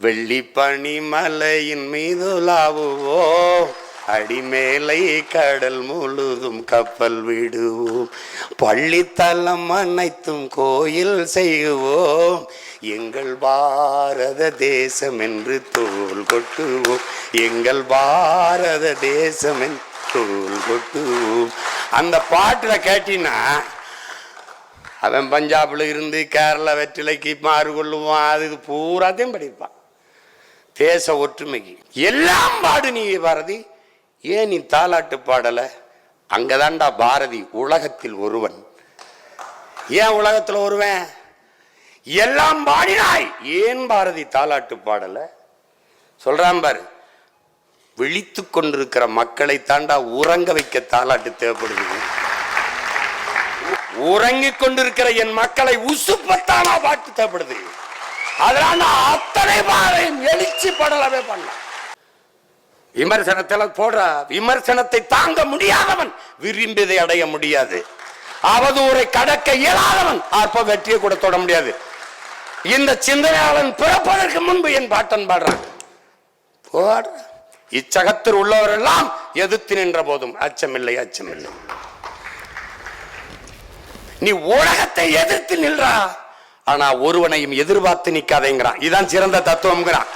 வெள்ளி பனிமலையின் மீது லாவுவோ அடிமேலை கடல் முழுதும் கப்பல் விடுவோம். பள்ளித்தலம் அனைத்தும் கோயில் செய்வோம். எங்கள் பாரத தேசம் என்று தோல் கொட்டுவோம். எங்கள் பாரத தேசம் என்று தோல் கொட்டுவோம். அந்த பாட்டில் கேட்டினா அவன் பஞ்சாபில் இருந்து கேரளா வெற்றிலைக்கு மாறு கொள்ளுவான். அது இது பூராத்தையும் படிப்பான். தேச ஒற்றுமைக்கு. எல்லாம் பாடு நீ பாரதி. ஏன் நீ தாலாட்டு பாடல? அங்கதான்டா பாரதி உலகத்தில் ஒருவன். ஏன் உலகத்தில் ஒருவன்? எல்லாம் பாடினாய். ஏன் பாரதி தாலாட்டு பாடல? சொல்றான் பாரு. விழித்து கொண்டிருக்கிற மக்களை தாண்டா உறங்க வைக்க தாலாட்டு தேவைப்படுது. உறங்கிக் கொண்டிருக்கிற என் மக்களை உசுப்பத்தானா பாட்டு தேவைப்படுது. அதனால நான் அத்தனை பாரையும் எழுச்சி படலவே பண்ண விமர்சனத்தில் போடுற விமர்சனத்தை தாங்க முடியாதவன் விரும்பியதை அடைய முடியாது. அவதூரை கடக்க இயலாதவன் அப்ப வெற்றியை கூட தொட முடியாது. இந்த சிந்தனையாளன் பிறப்பதற்கு முன்பு என் பாட்டன் பாடுறான். போடுற இச்சகத்தில் உள்ளவரெல்லாம் எதிர்த்து நின்ற போதும் அச்சமில்லை அச்சமில்லை. நீ உலகத்தை எதிர்த்து நின்றா ஆனா ஒருவனையும் எதிர்பார்த்து நிக்காதேங்கிறான். இதான் சிறந்த தத்துவம்ங்கிறான்.